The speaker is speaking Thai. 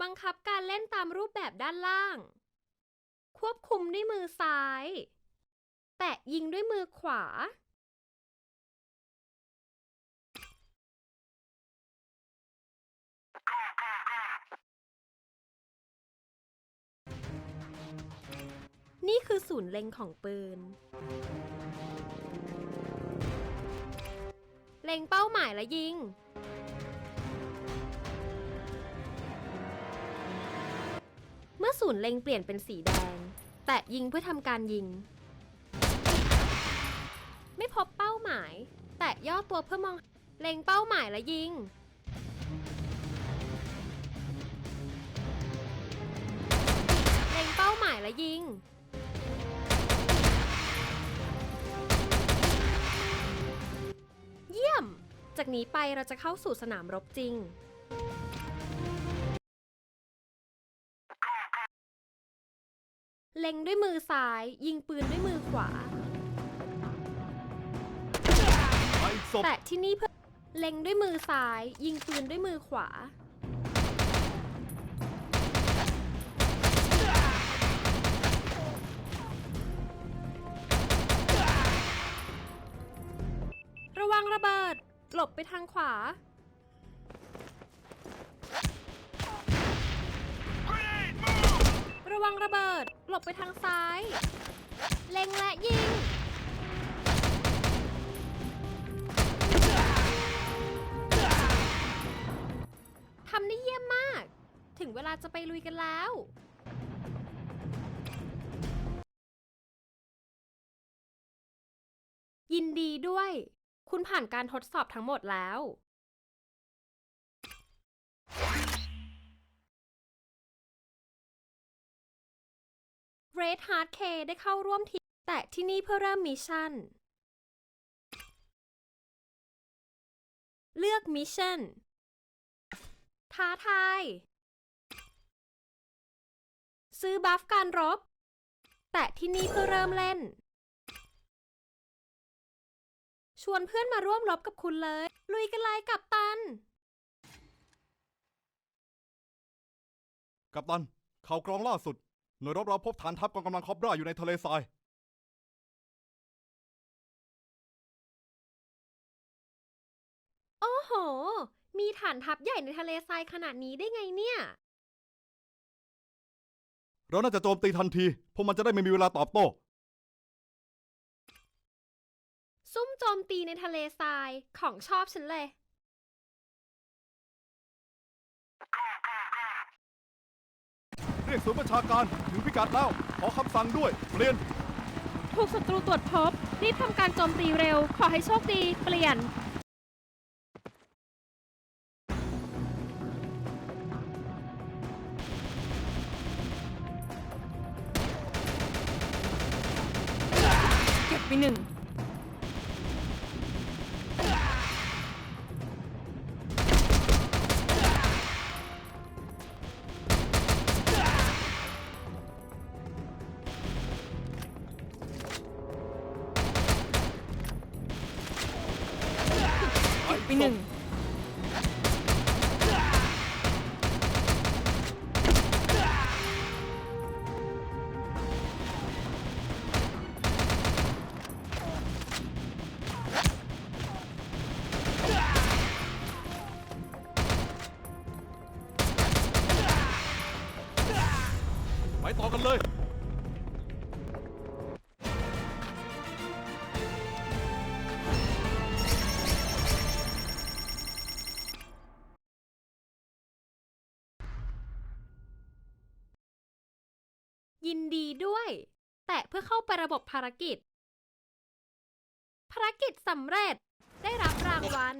บังคับการเล่นตามรูปแบบด้านล่าง ควบคุมด้วยมือซ้าย แตะยิงด้วยมือขวา นี่คือศูนย์เล็งของปืน เล็งเป้าหมายและยิง มื่อศูนย์เล็งเปลี่ยนเป็นสีแดง แตะยิงเพื่อทำการยิง ไม่พบเป้าหมาย แตะย่อตัวเพื่อมองเล็งเป้าหมายและยิง เล็งเป้าหมายและยิง เยี่ยม จากนี้ไปเราจะเข้าสู่สนามรบจริง เล็งด้วยมือซ้าย ยิงปืนด้วยมือขวา ไปศพแต่ที่นี่เพื่อเล็งด้วยมือซ้าย ยิงปืนด้วยมือขวา ระวังระเบิด หลบไปทางขวา ระวังระเบิด หลบไปทางซ้าย เล็งและยิง ทำได้เยี่ยมมาก ถึงเวลาจะไปลุยกันแล้ว ยินดีด้วย คุณผ่านการทดสอบทั้งหมดแล้ว Red Heart K ได้เข้าร่วมทีมแต่ที่นี่เพื่อเริ่มมิชชั่น เลือกมิชชั่น ท้าทาย ซื้อบัฟการรบ แต่ที่นี่เพื่อเริ่มเล่น ชวนเพื่อนมาร่วมรบกับคุณเลย ลุยกันเลยกับตัน กัปตัน ข่าวกรองล่าสุด หน่วยรบเราพบฐานทัพกองกำลังคอบราอยู่ในทะเลทราย โอ้โห มีฐานทัพใหญ่ในทะเลทรายขนาดนี้ได้ไงเนี่ย เราน่าจะโจมตีทันที พวกมันจะได้ไม่มีเวลาตอบโต้ ซุ่มโจมตีในทะเลทรายของชอบฉันเลย เรียกศูนย์ประชาการถึงพิกัดแล้ว ขอคำสั่งด้วย เปลี่ยน ถูกศัตรูตรวจพบ รีบทำการโจมตีเร็ว ขอให้โชคดี เปลี่ยน เก็บไปหนึ่ง หนึ่งไปต่อกันเลย ยินดีด้วย แต่เพื่อเข้าไประบบภารกิจ ภารกิจสำเร็จ ได้รับรางวัล